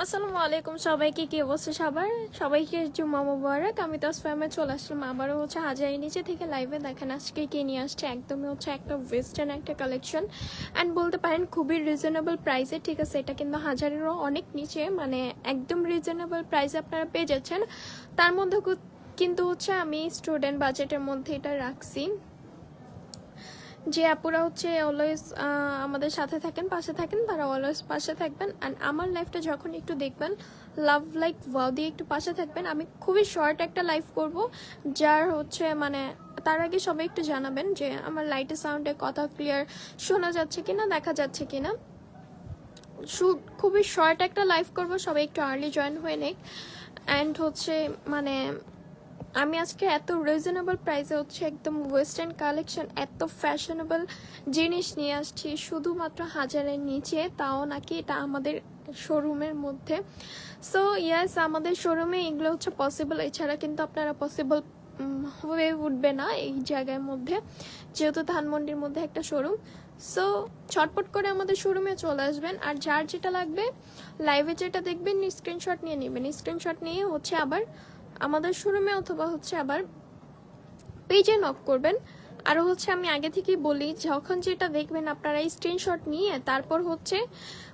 আসসালামু আলাইকুম সবাইকে, কি অবস্থা সবার? সবাইকে জুম্মা মুবারক। আমি তো ফ্যামে চলে আসলাম আবারও হচ্ছে হাজারি নিচে থেকে লাইভে দেখেন আজকে কে নিয়ে আসছে? একদমই হচ্ছে একটা ওয়েস্টার্ন একটা কালেকশন অ্যান্ড বলতে পারেন খুবই রিজনেবল প্রাইসে ঠিক আছে, এটা কিন্তু হাজারেরও অনেক নিচে মানে একদম রিজনেবল প্রাইসে আপনারা পেয়ে যাচ্ছেন। তার মধ্যে কিন্তু হচ্ছে আমি স্টুডেন্ট বাজেটের মধ্যে এটা রাখছি। যে আপুরা হচ্ছে অলওয়েজ আমাদের সাথে থাকেন, পাশে থাকেন, তারা অলওয়েজ পাশে থাকবেন। অ্যান্ড আমার লাইফটা যখন একটু দেখবেন লাভ লাইক ওয়াও দিয়ে একটু পাশে থাকবেন, আমি খুবই শর্ট একটা লাইফ করব, যার হচ্ছে মানে তার আগে সবাই একটু জানাবেন যে আমার লাইটের সাউন্ডে কথা ক্লিয়ার শোনা যাচ্ছে কিনা, দেখা যাচ্ছে কিনা। শুট খুবই শর্ট একটা লাইভ করব, সবাই একটু আর্লি জয়েন হয়ে নেক। অ্যান্ড হচ্ছে মানে আমি আজকে এত রিজনেবল প্রাইসে হচ্ছে একদম ওয়েস্টার্ন কালেকশন এত ফ্যাশনেবল জিনিস নিয়ে আসছি, শুধুমাত্র হাজারের নিচে, তাও নাকি এটা আমাদের শোরুমের মধ্যে। সো ইয়াস আমাদের শোরুমে এগুলো হচ্ছে পসিবল এছাড়া কিন্তু আপনারা পসিবল হয়ে উঠবে না এই জায়গার মধ্যে, যেহেতু ধানমন্ডির মধ্যে একটা শোরুম সো ছটপট করে আমাদের শোরুমে চলে আসবেন, আর যার যেটা লাগবে লাইভে যেটা দেখবেন স্ক্রিনশট নিয়ে নেবেন। স্ক্রিনশট নিয়ে হচ্ছে আবার আমাদের শোরুমে অথবা হচ্ছে আবার পেজে নক করবেন। আর হচ্ছে আমি আগে থেকে বলি, যখন যেটা দেখবেন আপনারা স্ক্রিনশট নিয়ে, তারপর হচ্ছে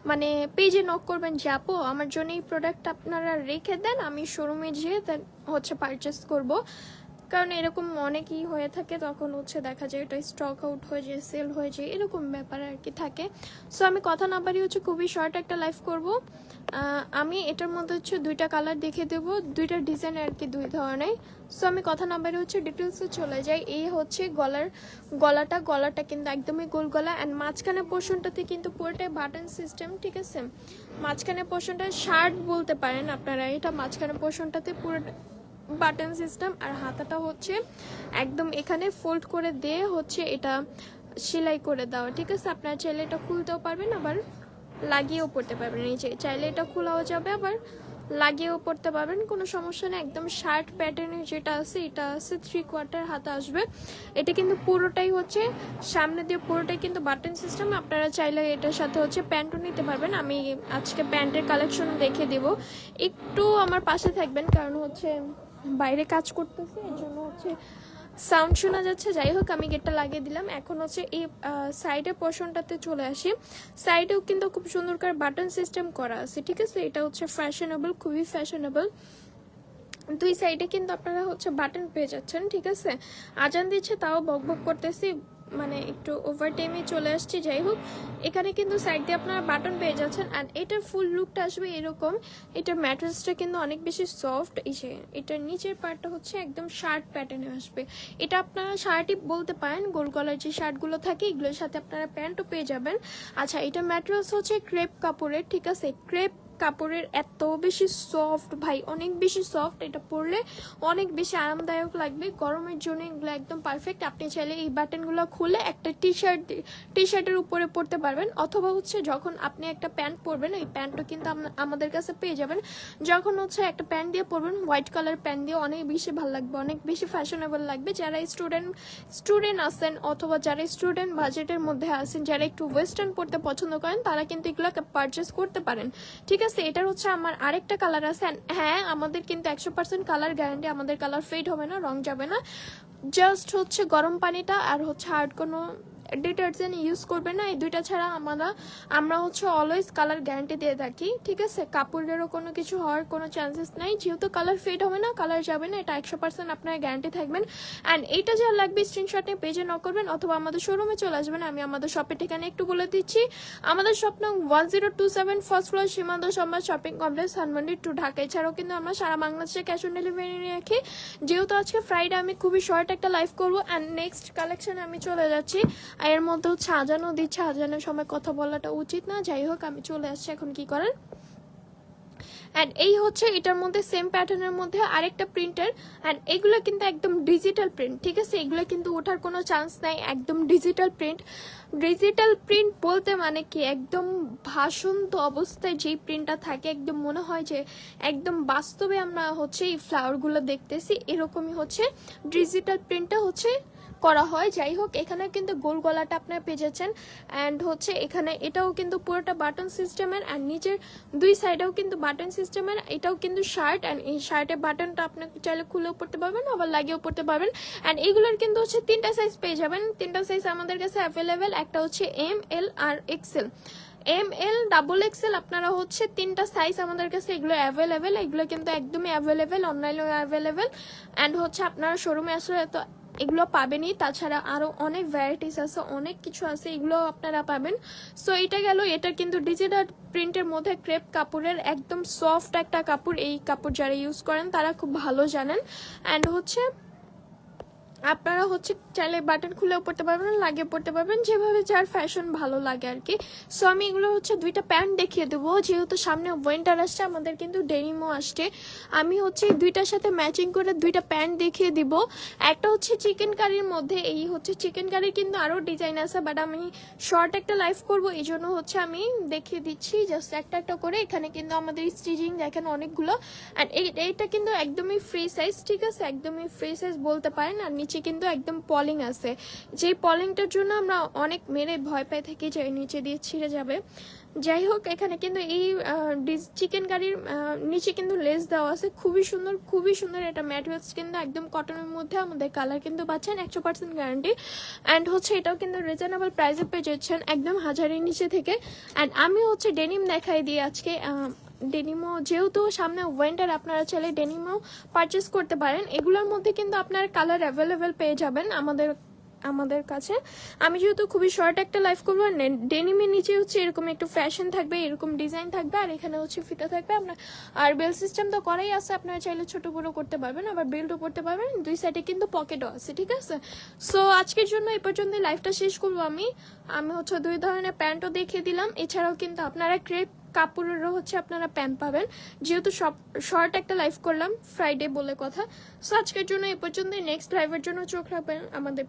মানে পেজে নক করবেন যাব আমার জন্য এই প্রোডাক্ট আপনারা রেখে দেন, আমি শোরুমে যেয়ে হচ্ছে পারচেস করব। কারণ এরকম অনেকই হয়ে থাকে, তখন হচ্ছে দেখা যায় এটা স্টক আউট হয়ে যায় সেল হয়ে যায়, এরকম ব্যাপার আর কি থাকে। সো আমি কথা না বাড়ি হচ্ছে খুবই শর্ট একটা লাইভ করব। আমি এটার মধ্যে হচ্ছে দুইটা কালার দেখে দেব, দুইটা ডিজাইন আর কি দুই ধরনের। সো আমি কথা না বাড়ি হচ্ছে ডিটেলসে চলে যাই। এই হচ্ছে গলার, গলাটা গলাটা কিন্তু একদমই গোল গলা অ্যান্ড মাঝখানে পোর্শনটাতে কিন্তু পুরোটাই বাটন সিস্টেম ঠিক আছে? মাঝখানে পোর্শনটা শার্ট বলতে পারেন আপনারা, এটা মাঝখানে পোর্শনটাতে পুরো বাটন সিস্টেম আর হাতাটা হচ্ছে একদম এখানে ফোল্ড করে দিয়ে হচ্ছে এটা সেলাই করে দেওয়া, ঠিক আছে? আপনারা চাইলে এটা খুলতেও পারবেন, আবার লাগিয়েও পড়তে পারবেন। যে, চাইলে এটা খোলাও যাবে, আবার লাগিয়েও পড়তে পারবেন। কোনো সমস্যা নেই, একদম শার্ট প্যাটার্নের যেটা আছে, এটা আছে থ্রি কোয়ার্টার হাতা আসবে। এটা কিন্তু পুরোটাই হচ্ছে, সামনে দিয়ে পুরোটাই কিন্তু বাটন সিস্টেম আপনারা চাইলে এটার সাথে হচ্ছে প্যান্টও নিতে পারবেন। আমি আজকে প্যান্টের কালেকশন দেখে দেব। একটু আমার পাশে থাকবেন, কারণ হচ্ছে বাইরে কাজ করতেছে এর জন্য হচ্ছে সাউন্ড শোনা যাচ্ছে। যাই হোক, আমি গেটটা লাগিয়ে দিলাম। এখন হচ্ছে এই সাইডের পোর্শনটাতে চলে আসি। সাইডেও কিন্তু খুব সুন্দর করে বাটন সিস্টেম করা আছে, ঠিক আছে? এটা হচ্ছে ফ্যাশনেবল খুবই ফ্যাশনেবল দুই সাইডে কিন্তু আপনারা হচ্ছে বাটন পেয়ে যাচ্ছেন, ঠিক আছে? আজান দিচ্ছে, তাও বক বক করতেছি। মানে একটু ওভার টাইমে চলে আসছি, যাই হোক। এখানে কিন্তু সাইড দিয়ে আপনারা বাটন পেয়ে যাচ্ছেন অ্যান্ড এটার ফুল লুকটা আসবে এরকম। এটার ম্যাট্রেসটা কিন্তু অনেক বেশি সফট এসে এটার নিচের পার্টটা হচ্ছে একদম শার্ট প্যাটার্নে আসবে। এটা আপনারা শার্টই বলতে পারেন গোল গলার যে শার্টগুলো থাকে, এগুলোর সাথে আপনারা প্যান্টও পেয়ে যাবেন। আচ্ছা এটা ম্যাট্রেস হচ্ছে ক্রেপ কাপড়ের, ঠিক আছে? ক্রেপ কাপড়ের এত বেশি সফট ভাই, অনেক বেশি সফট এটা পরলে অনেক বেশি আরামদায়ক লাগবে। গরমের জন্য এগুলো একদম পারফেক্ট আপনি চাইলে এই বাটনগুলো খুলে একটা টি শার্ট টি শার্টের উপরে পরতে পারবেন। অথবা হচ্ছে যখন আপনি একটা প্যান্ট পরবেন, ওই প্যান্টও কিন্তু আম- আমাদের কাছে পেয়ে যাবেন। যখন হচ্ছে একটা প্যান্ট দিয়ে পরবেন হোয়াইট কালার প্যান্ট দিয়ে অনেক বেশি ভালো লাগবে, অনেক বেশি ফ্যাশনেবল লাগবে। যারা স্টুডেন্ট স্টুডেন্ট আছেন অথবা যারা স্টুডেন্ট বাজেটের মধ্যে আছেন, যারা একটু ওয়েস্টার্ন পড়তে পছন্দ করেন, তারা কিন্তু এগুলো পারচেস করতে পারেন। ঠিক আছে এটার হচ্ছে আমার আরেকটা কালার আছে হ্যাঁ আমাদের কিন্তু একশো পার্সেন্ট কালার গ্যারান্টি আমাদের কালার ফেড হবে না, রং যাবে না। জাস্ট হচ্ছে গরম পানিটা আর হচ্ছে আর কোনো ডিটারজেন্ট ইউজ করবে না, এই দুইটা ছাড়া আমরা আমরা হচ্ছে অলওয়েজ কালার গ্যারান্টি দিয়ে থাকি, ঠিক আছে? কাপড়েরও কোনো কিছু হওয়ার কোনো চান্সেস নাই, যেহেতু কালার ফেড হবে না কালার যাবে না, এটা একশো পার্সেন্ট আপনার গ্যারান্টি থাকবেন। অ্যান্ড এইটা যা লাগবে স্ক্রিনশট নিয়ে পেজে নক করবেন, অথবা আমাদের শোরুমে চলে আসবেন, আমি আমাদের শপের ঠিকানা একটু বলে দিচ্ছি। আমাদের শপ নং one zero two seven first floor Shimanta Samrat shopping complex Dhanmondi two Dhaka. এছাড়াও কিন্তু আমরা সারা বাংলাদেশে ক্যাশ অন ডেলিভারি রাখি। যেহেতু আজকে ফ্রাইডে আমি খুবই শর্ট একটা লাইভ করব অ্যান্ড নেক্সট কালেকশনে আমি চলে যাচ্ছি। আর এর মধ্যে হচ্ছে আজানও দিচ্ছে। আজানের সময় কথা বলাটা উচিত না। যাই হোক, আমি চলে আসছি এখন কি করেন অ্যান্ড এই হচ্ছে এটার মধ্যে সেম প্যাটার্নের মধ্যে আরেকটা প্রিন্টার অ্যান্ড এগুলো কিন্তু একদম ডিজিটাল প্রিন্ট ঠিক আছে? এগুলো কিন্তু ওঠার কোনো চান্স নাই। একদম ডিজিটাল প্রিন্ট ডিজিটাল প্রিন্ট বলতে মানে কি? একদম ভাসন্ত অবস্থায় যেই প্রিন্টটা থাকে, একদম মনে হয় যে একদম বাস্তবে আমরা হচ্ছে এই ফ্লাওয়ারগুলো দেখতেছি। এরকমই হচ্ছে ডিজিটাল প্রিন্টটা হচ্ছে করা হয়। যাই হোক, এখানে কিন্তু গোল গলাটা আপনার পেয়ে যাচ্ছেন। অ্যান্ড হচ্ছে এখানে এটাও কিন্তু পুরোটা বাটন সিস্টেমের আর নিচের দুই সাইডেও কিন্তু বাটন সিস্টেমের এটাও কিন্তু শার্ট অ্যান্ড এই শার্টের বাটনটা আপনি চাইলে খুলেও পড়তে পারবেন, আবার লাগিয়েও পড়তে পারবেন। অ্যান্ড এগুলোর কিন্তু হচ্ছে তিনটা সাইজ পেয়ে যাবেন। তিনটা সাইজ আমাদের কাছে অ্যাভেলেবেল একটা হচ্ছে এম এল আর XL M L double XL আপনারা হচ্ছে তিনটা সাইজ আমাদের কাছে এগুলো অ্যাভেলেবেল এগুলো কিন্তু একদমই অ্যাভেলেবেল অনলাইনেও অ্যাভেলেবেল অ্যান্ড হচ্ছে আপনারা শোরুমে আসলে তো এগুলো পাবেনই। তাছাড়া আরও অনেক ভ্যারাইটিস আছে, অনেক কিছু আছে, এগুলো আপনারা পাবেন। সো এটা গেল, এটা কিন্তু ডিজিটাল প্রিন্টের মধ্যে ক্রেপ কাপড়ের একদম সফট একটা কাপড়। এই কাপড় যারা ইউজ করেন, তারা খুব ভালো জানেন। অ্যান্ড হচ্ছে আপনারা হচ্ছে চাইলে বাটন খুলেও পড়তে পারবেন, লাগিয়ে পড়তে পারবেন, যেভাবে যার ফ্যাশন ভালো লাগে আর কি সো আমি এগুলো হচ্ছে দুইটা প্যান্ট দেখিয়ে দেবো। যেহেতু সামনে উইন্টার আসছে, আমাদের কিন্তু ডেনিমও আসছে। আমি হচ্ছে দুইটার সাথে ম্যাচিং করে দুইটা প্যান্ট দেখিয়ে দিব। একটা হচ্ছে চিকেন কারির মধ্যে, এই হচ্ছে চিকেন কারির কিন্তু আরও ডিজাইন আছে বাট আমি শর্ট একটা লাইফ করব এই জন্য হচ্ছে আমি দেখিয়ে দিচ্ছি। জাস্ট একটা একটা করে, এখানে কিন্তু আমাদের স্টিচিং দেখেন অনেকগুলো। অ্যান্ড এইটা কিন্তু একদমই ফ্রি সাইজ ঠিক আছে? একদমই ফ্রি সাইজ বলতে পারেন, আর নিচে কিন্তু একদম পলিং আছে। যেই পলিংটার জন্য আমরা অনেক মেরে ভয় পাই থাকি যে নিচে দিয়ে ছিঁড়ে যাবে। যাই হোক, এখানে কিন্তু এই চিকেন কারির নিচে কিন্তু লেস দেওয়া আছে। খুবই সুন্দর খুবই সুন্দর এটা ম্যাটেরিয়ালস কিন্তু একদম কটনের মধ্যে আমাদের কালার কিন্তু পাচ্ছেন, একশো পার্সেন্ট গ্যারান্টি অ্যান্ড হচ্ছে এটাও কিন্তু রিজনেবল প্রাইসে পেয়ে যাচ্ছেন একদম হাজারের নিচে থেকে। অ্যান্ড আমি হচ্ছে ডেনিম দেখাই দিই আজকে ডেনিমো, যেহেতু সামনে ওয়েন্টার আপনারা চাইলে ডেনিমো পারচেস করতে পারেন। এগুলোর মধ্যে কিন্তু আপনার কালার অ্যাভেলেবেল পেয়ে যাবেন আমাদের আমাদের কাছে। আমি যেহেতু খুবই শর্ট একটা লাইফ করব ডেনিমের নিচে হচ্ছে এরকম একটু ফ্যাশন থাকবে, এরকম ডিজাইন থাকবে, আর এখানে হচ্ছে ফিতা থাকবে। আপনার আর বেল সিস্টেম তো করাই আছে, আপনারা চাইলে ছোট বড় করতে পারবেন, আবার বেল্টও করতে পারবেন। দুই সাইডে কিন্তু পকেটও আছে, ঠিক আছে? সো আজকের জন্য এই পর্যন্ত লাইফটা শেষ করব আমি। আমি হচ্ছে দুই ধরনের প্যান্টও দেখিয়ে দিলাম। এছাড়াও কিন্তু আপনারা ক্রেপ কাপড়েরও হচ্ছে আপনারা প্যান্ট পাবেন। যেহেতু সব, শর্ট একটা লাইভ করলাম ফ্রাইডে বলে কথা। সো আজকের জন্য এ পর্যন্ত নেক্সট লাইভের জন্য চোখ রাখবেন আমাদের